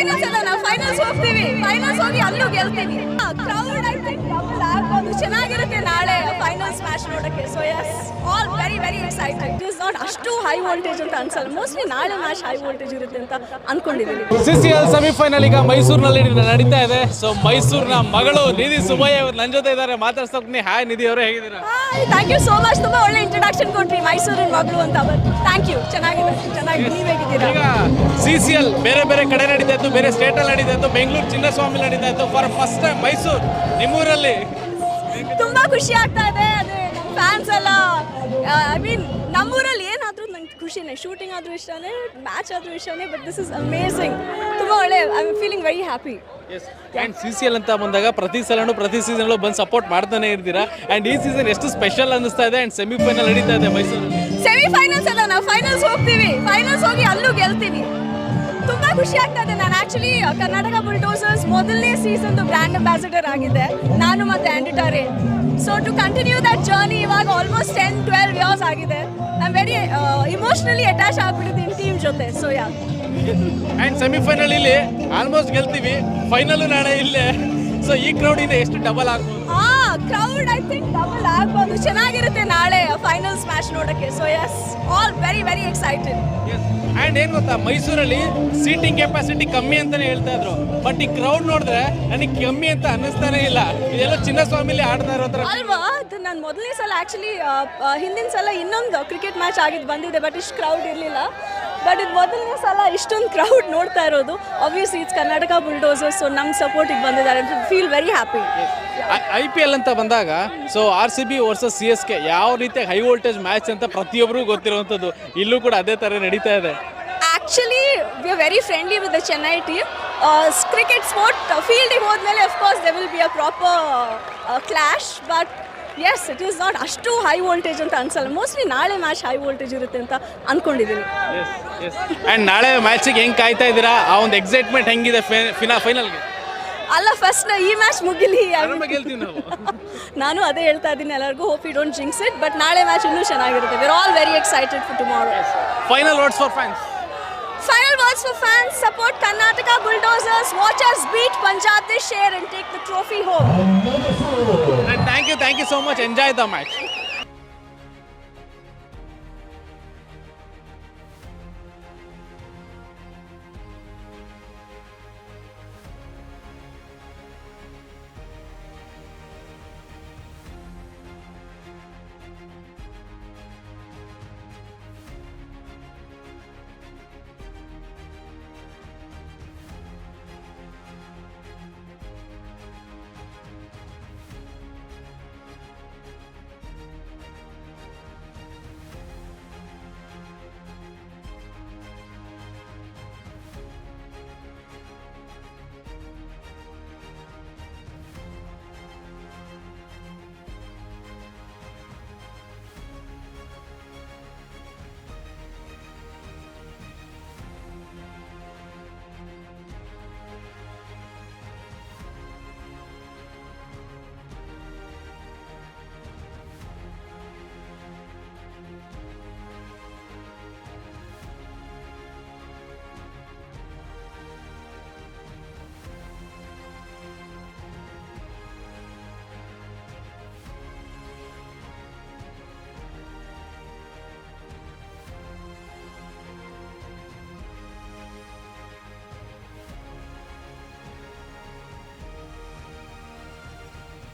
Finals ಅಲ್ಲ ನಾವು finals ಹೋಗ್ತೀವಿ. ಫೈನಲ್ಸ್ ಹೋಗಿ ಅಲ್ಲೂ ಗೆಲ್ತೀವಿ. ಕ್ರೌಡ್ ಐ ಡಬಲ್ ಚೆನ್ನಾಗಿರುತ್ತೆ ನಾಳೆ ಫೈನಲ್ಸ್ ಮ್ಯಾಚ್ ನೋಡೋಕ್ಕೆ. So yes all very very excited it is not ಅಷ್ಟು ಹೈ ವೋಲ್ಟೇಜ್ ಅಂತ ಅನ್ಸಲ್ಲ. ಮೋಸ್ಟ್ಲಿ ನಾಳೆ ಮ್ಯಾಚ್ ಹೈ ವೋಲ್ಟೇಜ್ ಇರುತ್ತೆ ಅಂತ ಅನ್ಕೊಂಡಿದ್ದೀನಿ ಸಿ ಸಿ ಎಲ್ ಸೆಮಿಫೈನಲ್ ಈಗ ಮೈಸೂರಿನಲ್ಲಿ ನಡೀತಾ ಇದೆ. ಸೊ ಮೈಸೂರಿನ ಮಗಳು ನಿಧಿ ಸುಬ್ಬಯ್ಯ ಅವರು ನನ್ನ ಜೊತೆ ಇದ್ದಾರೆ. ಮಾತಾಡ್ಸೋಕೆ ಹಾಯ್ ನಿಧಿ ಅವರೇ ಹೇಗಿದ್ದೀರಾ? ಥ್ಯಾಂಕ್ ಯು ಸೋ ಮಚ್ ತುಂಬಾ ಒಳ್ಳೆ ಇಂಟ್ರಡಕ್ಷನ್ ಕೊಟ್ರಿ ಮೈಸೂರಿನ ಮಗಳು ಅಂತ. ಥ್ಯಾಂಕ್ ಯು ಚೆನ್ನಾಗಿದೆ. ಚೆನ್ನಾಗಿ ನೀವು ಹೇಗಿದ್ದೀರಾ? ಈಗ ಸಿ ಸಿ ಎಲ್ ಬೇರೆ ಬೇರೆ ಕಡೆ ನಡೀತಾ ಇತ್ತು ಬೇರೆ ಸ್ಟೇಟಲ್ಲಿ ನಡೀತಾ ಇತ್ತು. ಬೆಂಗಳೂರು ಚಿನ್ನಸ್ವಾಮಿ ನಡೀತಾ ಇತ್ತು. ಫಾರ್ ಫಸ್ಟ್ ಟೈಮ್ ಮೈಸೂರು ನಿಮ್ಮೂರಲ್ಲಿ ತುಂಬಾ ಖುಷಿ ಆಗ್ತಾ ಇದೆ ಅದು ನಮ್ಮ ಫ್ಯಾನ್ಸ್ ಎಲ್ಲ ಐ ಮೀನ್ ನಮ್ಮೂರಲ್ಲಿ ಏನಾದರೂ ನಂಗೆ ಖುಷಿನೇ ಶೂಟಿಂಗ್ ಆದ್ರೂ ಇಷ್ಟನೇ ಮ್ಯಾಚ್ ಆದ್ರೂ ಇಷ್ಟನೇ ಬಟ್ ದಿಸ್ ಇಸ್ ಅಮೇಸಿಂಗ್ ತುಂಬ ಒಳ್ಳೆ I am feeling very happy and C C L ಅಂತ ಬಂದಾಗ ಪ್ರತಿ ಸಲನೂ ಪ್ರತಿ ಸೀಸನ್ಲು ಬಂದು ಸಪೋರ್ಟ್ ಮಾಡ್ತಾನೆ ಇರ್ತೀರಾ? ಆ್ಯಂಡ್ ಈ ಸೀಸನ್ ಎಷ್ಟು ಸ್ಪೆಷಲ್ ಅನ್ನಿಸ್ತಾ ಇದೆ ಆ್ಯಂಡ್ ಸೆಮಿಫೈನಲ್ ನಡೀತಾ ಇದೆ ಮೈಸೂರಲ್ಲಿ? ಸೆಮಿಫೈನಲ್ಸ್ ಅಲ್ಲ ನಾವು ಫೈನಲ್ಸ್ ಹೋಗ್ತೀವಿ. ಫೈನಲ್ಸ್ ಹೋಗಿ ಅಲ್ಲೂ ಗೆಲ್ತೀವಿ. ತುಂಬಾ ಖುಷಿ ಆಗ್ತಾ ಇದೆ. ನಾನು ಆಕ್ಚುಲಿ ಕರ್ನಾಟಕ ಬುಲ್ಡೋಸರ್ಸ್ ಮೊದಲನೇ ಸೀಸನ್ದು ಬ್ರ್ಯಾಂಡ್ ಅಂಬಾಸಿಡರ್ ಆಗಿದೆ ನಾನು ಮತ್ತೆ ಆಂಡಿಟಾರಿ so to continue that journey ಇವಾಗ ಆಲ್ಮೋಸ್ಟ್ ಟೆನ್ ಟ್ವೆಲ್ವ್ ಇಯರ್ಸ್ ಆಗಿದೆ. ಆಮ್ ವೆರಿ ಇಮೋಷನಲಿ ಅಟ್ಯಾಚ್ ಆಗ್ಬಿಟ್ಟಿದ್ದೀನಿ ಟೀಮ್ ಜೊತೆ. ಸೊ ಯಾ ಆ್ಯಂಡ್ ಸೆಮಿಫೈನಲ್ ಇಲ್ಲಿ ಆಲ್ಮೋಸ್ಟ್ ಗೆಲ್ತೀವಿ. ಫೈನಲ್ ನಾಳೆ ಇಲ್ಲೇ. ಸೊ ಈ ಕ್ರೌಡಿಂದ ಎಷ್ಟು ಡಬಲ್ ಆಗ್ಬೋದು? ಕ್ರೌಡ್ ಐ ಥಿಂಕ್ ಡಬಲ್ ಆಗ್ಬೋದು. ಚೆನ್ನಾಗಿರುತ್ತೆ ನಾಳೆ ಫೈನಲ್ ಸ್ಮ್ಯಾಶ್ ನೋಡಕ್ಕೆ. So yes all very very excited and ಏನ್ ಗೊತ್ತಾ ಮೈಸೂರಲ್ಲಿ ಸೀಟಿಂಗ್ ಕೆಪಾಸಿಟಿ ಕಮ್ಮಿ ಅಂತಾನೆ ಹೇಳ್ತಾ ಇದ್ರು. ಬಟ್ ಈ ಕ್ರೌಡ್ ನೋಡಿದ್ರೆ ನನಗೆ ಕಮ್ಮಿ ಅಂತ ಅನ್ನಿಸ್ತಾನೆ ಇಲ್ಲ. ಇದೆಲ್ಲ ಚಿನ್ನಸ್ವಾಮಿಲಿ ಆಡ್ತಾ ಇರೋ ಅಲ್ವಾ? ಅದು ನಾನು ಮೊದಲನೇ ಸಲ ಆ್ಯಕ್ಚುಲಿ ಹಿಂದಿನ ಸಲ ಇನ್ನೊಂದು ಕ್ರಿಕೆಟ್ ಮ್ಯಾಚ್ ಆಗಿದ್ದು ಬಂದಿದೆ ಬಟ್ ಇಷ್ಟು ಕ್ರೌಡ್ ಇರಲಿಲ್ಲ. ಬಟ್ ಇದು ಮೊದಲನೇ ಸಲ ಇಷ್ಟೊಂದು ಕ್ರೌಡ್ ನೋಡ್ತಾ ಇರೋದು. Obviously it's Karnataka bulldozers so ನಮ್ಮ ಸಪೋರ್ಟಿಗೆ ಬಂದಿದ್ದಾರೆ ಅಂತ feel very happy I P L ಅಂತ ಬಂದಾಗ so R C B versus C S K ಯಾವ ರೀತಿ ಹೈ ವೋಲ್ಟೇಜ್ ಮ್ಯಾಚ್ ಅಂತ ಪ್ರತಿಯೊಬ್ಬರಿಗೂ ಗೊತ್ತಿರುವಂಥದ್ದು. ಇಲ್ಲೂ ಕೂಡ ಅದೇ ಥರ ನಡೀತಾ ಇದೆ. Actually we are very friendly with the Chennai team cricket sport ಫೀಲ್ಡಿಗೆ ಹೋದ್ಮೇಲೆ of course they will be a proper clash but yes it is not ಅಷ್ಟು ಹೈ ವೋಲ್ಟೇಜ್ ಅಂತ ಅನ್ಸಲ್ಲ. ಮೋಸ್ಟ್ಲಿ ನಾಳೆ ಮ್ಯಾಚ್ ಹೈ ವೋಲ್ಟೇಜ್ ಇರುತ್ತೆ ಅಂತ ಅನ್ಕೊಂಡಿದ್ದೀನಿ ಆ್ಯಂಡ್ ನಾಳೆ ಮ್ಯಾಚಿಗೆ ಹೆಂಗೆ ಕಾಯ್ತಾ ಇದ್ದೀರಾ? ಆ ಒಂದು ಎಕ್ಸೈಟ್ಮೆಂಟ್ ಹೆಂಗಿದೆ ಫಿನಾ ಫೈನಲ್ಗೆ ಅಲ್ಲ ಫಸ್ಟ್ ಈ ಮ್ಯಾಚ್ ಮುಗಿಲಿ. ನಾನು ಅದೇ ಹೇಳ್ತಾ ಇದ್ದೀನಿ ಎಲ್ಲರಿಗೂ. Hope you don't jinx it but ನಾಳೆ ಮ್ಯಾಚ್ ಇನ್ನೂ ಚೆನ್ನಾಗಿರುತ್ತೆ. We're all very excited for tomorrow final words for fans Final words for fans, support Karnataka Bulldozers, watch us beat Punjab this year and take the trophy home. And thank you, thank you so much. Enjoy the match.